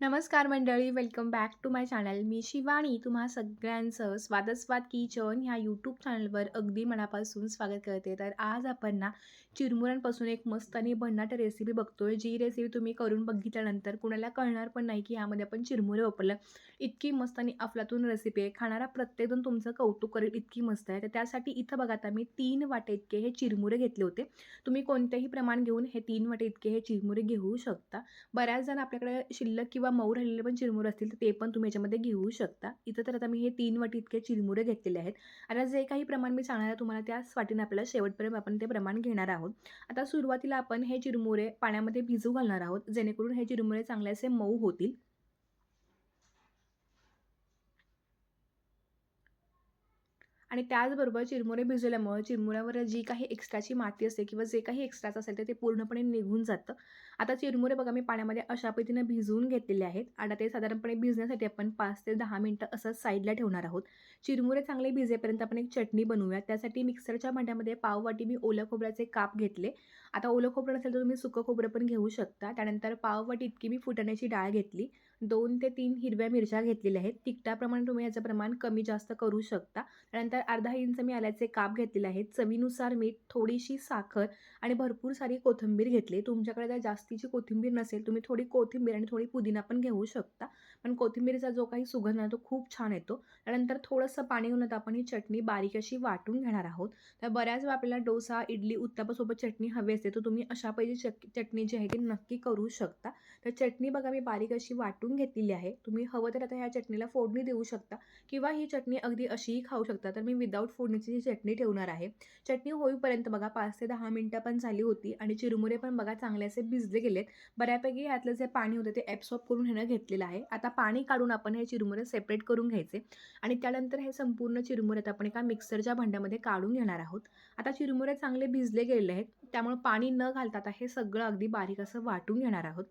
नमस्कार मंडळी welcome back to my channel मी शिवानी. तुम्हा सगळ्यांचं स्वादस्वाद किचन ह्या यूट्यूब चॅनलवर अगदी मनापासून स्वागत करते. तर आज आपण ना चिरमुऱ्यांपासून एक मस्त आणि भन्नाट रेसिपी बघतोय. जी रेसिपी तुम्ही करून बघितल्यानंतर कुणाला कळणार पण नाही की ह्यामध्ये आपण चिरमुरे वापरलं. इतकी मस्त आणि अफलातून रेसिपी आहे. खाणारा प्रत्येकजण तुमचं कौतुक करेल इतकी मस्त आहे. तर त्यासाठी इथं बघा आता मी तीन वाटे इतके हे चिरमुरे घेतले होते. तुम्ही कोणतेही प्रमाण घेऊन हे तीन वाटे इतके हे चिरमुरे घेऊ शकता. बऱ्याच जण आपल्याकडे शिल्लक किंवा मऊ राहिलेले पण चिरमुरे असतील तर ते पण तुम्ही याच्यामध्ये घेऊ शकता. इथं तर आता मी हे तीन वाटी इतके चिरमुरे घेतलेले आहेत. आता जे काही प्रमाण मी सांगणार आहे तुम्हाला त्याच वाटीने आपल्याला शेवटपर्यंत आपण ते प्रमाण घेणार आहोत. आता सुरुवातीला आपण हे चिरमुरे पाण्यामध्ये भिजू घालणार आहोत जेणेकरून हे चिरमुरे चांगले असे मऊ होतील. आणि त्याचबरोबर चिरमुरे भिजवल्यामुळं चिरमुऱ्यावर जी काही एक्स्ट्राची माती असते किंवा जे काही एक्स्ट्राच असेल तर ते पूर्णपणे निघून जातं. आता चिरमुरे बघा मी पाण्यामध्ये अशा पद्धतीनं भिजवून घेतलेले आहेत. आता ते साधारणपणे भिजण्यासाठी आपण पाच ते दहा मिनटं असं साईडला ठेवणार आहोत. चिरमुरे चांगले भिजेपर्यंत आपण एक चटणी बनवूया. त्यासाठी मिक्सरच्या भांड्यामध्ये पाववाटी मी ओल्या खोबऱ्याचे काप घेतले. आता ओलं खोबरं नसेल तर तुम्ही सुकं खोबरं पण घेऊ शकता. त्यानंतर पाववाटी इतकी मी फुटण्याची डाळ घेतली. दोन ते तीन हिरव्या मिरच्या घेतलेल्या आहेत. तिखटाप्रमाणे तुम्ही याचं प्रमाण कमी जास्त करू शकता. त्यानंतर अर्धा इंच मी आल्याचे काप घेतलेले आहेत. चवीनुसार मीठ थोडीशी साखर आणि भरपूर सारी कोथिंबीर घेतली. तुमच्याकडे जर जास्तीची कोथिंबीर नसेल तुम्ही थोडी कोथिंबीर आणि थोडी पुदिना पण घेऊ शकता. पण कोथिंबीरचा जो काही सुगंध आहे तो खूप छान येतो. त्यानंतर थोडंसं पाणी घेऊन आपण ही चटणी बारीक अशी वाटून घेणार आहोत. तर बऱ्याच वेळा आपल्याला डोसा इडली उत्तापासोबत चटणी हवी असते तर तुम्ही अशा पाहिजे चटणी जी आहे ती नक्की करू शकता. तर चटणी बघा मी बारीक अशी वाटून घेतलेली आहे. तुम्ही हवं तर आता ह्या चटणीला फोडणी देऊ शकता किंवा ही चटणी अगदी अशीही खाऊ शकता. तर मी विदाऊट फोडणीची ही चटणी ठेवणार आहे. चटणी होईपर्यंत बघा पाच ते दहा मिनटं पण झाली होती आणि चिरमुरे पण बघा चांगले असे भिजले गेलेत. बऱ्यापैकी ह्यातलं जे पाणी होतं ते ॲब्सॉर्ब करून ह्यानं घेतलेलं आहे. आता पाणी काढून आपण हे चिरमुरे सेपरेट करून घ्यायचे आणि त्यानंतर हे संपूर्ण चिरमुरे आपण एका मिक्सरच्या भांड्यामध्ये काढून घेणार आहोत. आता चिरमुरे चांगले भिजले गेलेले आहेत. त्यामुळे पाणी न घालता आता हे सगळं अगदी बारीक असं वाटून घेणार आहोत.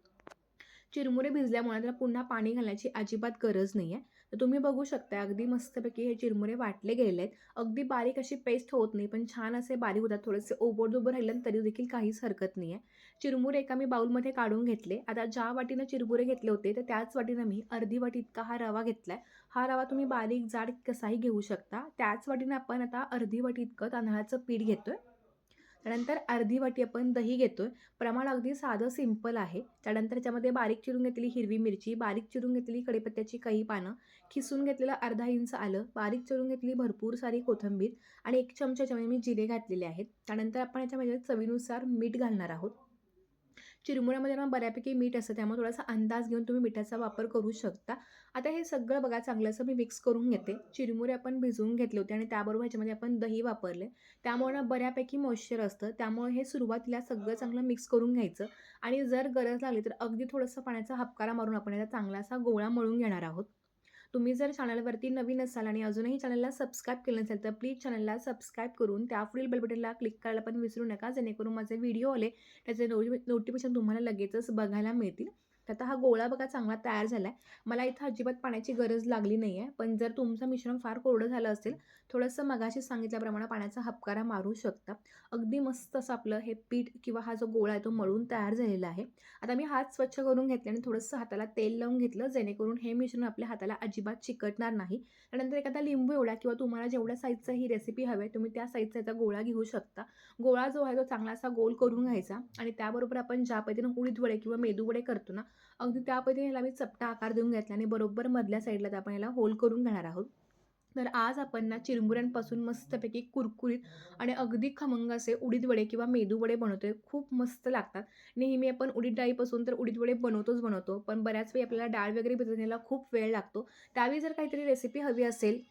चिरमुरे भिजल्यामुळे त्याला पुन्हा पाणी घालण्याची अजिबात गरज नाही आहे तर तुम्ही बघू शकता अगदी मस्तपैकी हे चिरमुरे वाटले गेलेले आहेत. अगदी बारीक अशी पेस्ट होत नाही पण छान असे बारीक होतात. थोडेसे ओबडदोबड राहिलं तरी देखील काहीच हरकत नाही आहे चिरमुरे एका मी बाऊलमध्ये काढून घेतले. आता ज्या वाटीनं चिरमुरे घेतले होते तर त्याच वाटीनं मी अर्धी वाटी इतका हा रवा घेतला आहे हा रवा तुम्ही बारीक जाड कसाही घेऊ शकता. त्याच वाटीनं आपण आता अर्धी वाटी इतकं तांदळाचं पीठ घेतो आहे त्यानंतर अर्धी वाटी आपण दही घेतो आहे प्रमाण अगदी साधं सिंपल आहे. त्यानंतर त्याच्यामध्ये बारीक चिरून घेतलेली हिरवी मिरची बारीक चिरून घेतलेली कढीपत्त्याची काही पानं खिसून घेतलेलं अर्धा इंच आलं बारीक चिरून घेतलेली भरपूर सारी कोथिंबीर आणि एक चमच्याच्यामध्ये मी जिरे घातलेले आहेत. त्यानंतर आपण याच्यामध्ये चवीनुसार मीठ घालणार आहोत. चिरमुऱ्यामध्ये ना बऱ्यापैकी मीठ असतं त्यामुळे थोडासा अंदाज घेऊन तुम्ही मिठाचा वापर करू शकता. आता हे सगळं बघा चांगलं असं मी मिक्स करून घेते. चिरमुरे आपण भिजवून घेतले होते आणि त्याबरोबर ह्याच्यामध्ये आपण दही वापरले. त्यामुळे ना बऱ्यापैकी मॉइश्चर असतं. त्यामुळे हे सुरुवातीला सगळं चांगलं मिक्स करून घ्यायचं. आणि जर गरज लागली तर अगदी थोडंसं पाण्याचा हपकारा मारून आपण याचा चांगला असा गोळा मळून घेणार आहोत. तुम्ही जर चॅनलवरती नवीन असाल आणि अजूनही चॅनलला सबस्क्राईब केलं नसेल तर प्लीज चॅनलला सबस्क्राईब करून त्या पुढील बेलबटनला क्लिक करायला पण विसरू नका जेणेकरून माझे व्हिडिओ आले त्याचे नोटि नोटिफिकेशन तुम्हाला लगेचच बघायला मिळतील. तर आता हा गोळा बघा चांगला तयार झाला आहे मला इथं अजिबात पाण्याची गरज लागली नाही आहे पण जर तुमचं मिश्रण फार कोरडं झालं असेल थोडंसं मगाशी सांगितल्याप्रमाणे पाण्याचा हपकारा मारू शकता. अगदी मस्त असं आपलं हे पीठ किंवा हा जो गोळा आहे तो मळून तयार झालेला आहे. आता मी हात स्वच्छ करून घेतले आणि थोडंसं हाताला तेल लावून घेतलं जेणेकरून हे मिश्रण आपल्या हाताला अजिबात चिकटणार नाही. त्यानंतर एखादा लिंबू एवढा किंवा तुम्हाला जेवढ्या साईजचा ही रेसिपी हवी आहे तुम्ही त्या साईजचा याचा गोळा घेऊ शकता. गोळा जो आहे तो चांगला असा गोल करून घ्यायचा आणि त्याबरोबर आपण ज्या पद्धतीनं उडीद वडे किंवा मेदू वडे करतो ना अगदी त्या पद्धतीने ह्याला मी चपटा आकार देऊन घेतला आणि बरोबर मधल्या साईडला आपण याला होल करून घेणार आहोत. तर आज आपण ना चिरमुऱ्यांपासून मस्तपैकी कुरकुरीत आणि अगदी खमंग असे उडीद वडे किंवा मेदू वडे बनवतोय. खूप मस्त लागतात. नेहमी आपण उडीद डाळीपासून तर उडीद वडे बनवतोच बनवतो. पण बऱ्याच वेळी आपल्याला डाळ वगैरे भिजवण्याला खूप वेळ लागतो. त्यावेळी जर काहीतरी रेसिपी हवी असेल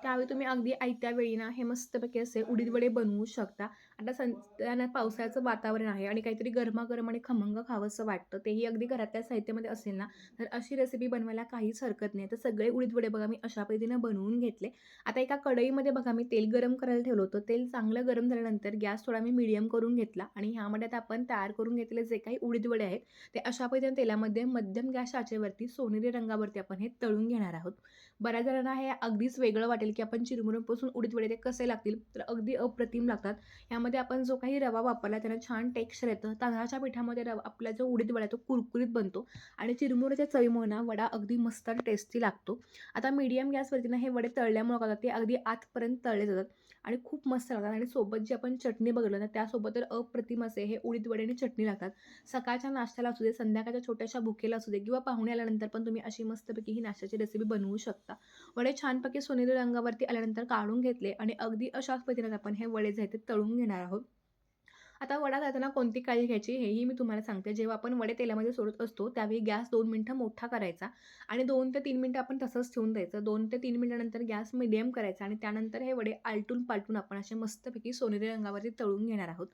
त्यावेळी तुम्ही अगदी आयत्या वेळी ना हे मस्तपैकी असे उडीद वडे बनवू शकता. आता सं पावसाळ्याचं वातावरण आहे आणि काहीतरी गरमागरम आणि खमंग खावंसं वाटतं. तेही अगदी घरातल्या साहित्यामध्ये असेल ना तर अशी रेसिपी बनवायला काहीच हरकत नाही. तर सगळे उडीद वडे बघा मी अशा पद्धतीनं बनवून घेतले. आता एका कढईमध्ये बघा मी तेल गरम करायला ठेवलं होतं. तेल चांगलं गरम झाल्यानंतर गॅस थोडा मी मीडियम करून घेतला आणि ह्यामध्ये आता आपण तयार करून घेतलेले जे काही उडीद वडे आहेत ते अशा पद्धतीने तेलामध्ये मध्यम गॅस आचेवरती सोनेरी रंगावरती आपण हे तळून घेणार आहोत. बऱ्याच जणांना हे अगदीच वेगळं वाटेल की आपण चिरमुऱ्यांपासून उडीद वडे ते कसे लागतील तर अगदी अप्रतिम लागतात. यामध्ये आपण जो काही रवा वापरला त्याला छान टेक्स्चर येतं. तांदळाच्या पिठामध्ये रवा आपला जो उडीद वडा आहे तो कुरकुरीत बनतो आणि चिरमुऱ्याच्या चवीमुळे ना वडा अगदी मस्त आणि टेस्टी लागतो. आता मीडियम गॅसवरती ना हे वडे तळल्यामुळे काय ते अगदी आतपर्यंत तळले जातात. आणि खूप मस्त लागतात. आणि सोबत जी आपण चटणी बघितलं ना त्यासोबत तर अप्रतिम असे हे उडीद वडे आणि चटणी लागतात. सकाळच्या नाश्त्याला असू दे संध्याकाळच्या छोट्याशा भुकेला असू दे किंवा पाहुणे आल्यानंतर पण तुम्ही अशी मस्तपैकी ही नाश्त्याची रेसिपी बनवू शकता. वडे छानपैकी सोनेरी रंगावरती आल्यानंतर काढून घेतले आणि अगदी अशाच पद्धतीने आपण हे वडे जे आहेत ते तळून घेणार आहोत. आता वडा जाताना कोणती काळजी घ्यायची हेही मी तुम्हाला सांगते. जेव्हा आपण वडे तेलामध्ये सोडत असतो त्यावेळी गॅस दोन मिनटं मोठा करायचा आणि दोन ते तीन मिनटं आपण तसंच ठेवून द्यायचं. दोन ते तीन मिनटानंतर गॅस मिडियम करायचा आणि त्यानंतर हे वडे आलटून पालटून आपण असे मस्तपैकी सोनेरी रंगावरती तळून घेणार आहोत.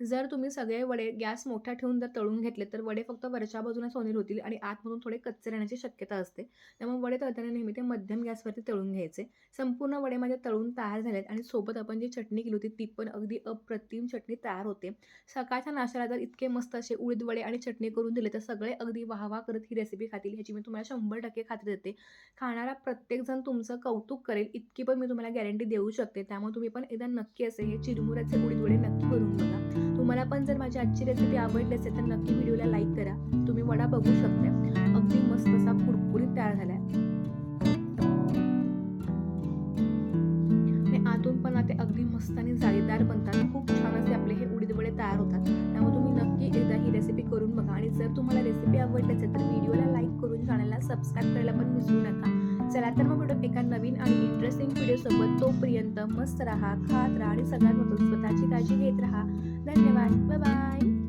जर तुम्ही सगळे वडे गॅस मोठा ठेवून जर तळून घेतले तर वडे फक्त वरच्या बाजूने सोनेरी होतील आणि आतमधून थोडे कच्चे राहण्याची शक्यता असते. त्यामुळे वडे तळताना नेहमी ते मध्यम गॅसवरती तळून घ्यायचे. संपूर्ण वडे माझे तळून तयार झालेत आणि सोबत आपण जी चटणी केली होती ती पण अगदी अप्रतिम चटणी तयार होते. सकाळच्या नाश्त्याला जर इतके मस्त असे उडीद वडे आणि चटणी करून दिले तर सगळे अगदी वाहवा करत ही रेसिपी खातील ह्याची मी तुम्हाला शंभर टक्के खात्री देते. खाणारा प्रत्येकजण तुमचं कौतुक करेल इतकी पण मी तुम्हाला गॅरंटी देऊ शकते. त्यामुळे तुम्ही पण एकदा नक्की असे हे चिरमुऱ्याचे उडीद वडे नक्की करून बघा. तुम्हाला पण जर माझी आजची रेसिपी आवडली असेल तर नक्की व्हिडिओला लाईक करा. तुम्ही वडा बघू शकता अगदी मस्त असा कुरकुरीत तयार झाला आतून पण ते अगदी मस्त आणि जाळीदार बनतात. खूप छान असे आपले हे उडीद वडे तयार होतात. त्यामुळे तुम्ही नक्की एकदा ही रेसिपी करून बघा. आणि जर तुम्हाला रेसिपी आवडली असेल तर व्हिडिओला लाईक करून चॅनलला सबस्क्राईब करायला पण विसरू नका. चला तर मग भेटू एका व्हिडिओसोबत तोपर्यंत मस्त राहा खात राहा आणि सगळ्यात महत्त्वाचं स्वतःची काळजी घेत राहा. धन्यवाद. Bye bye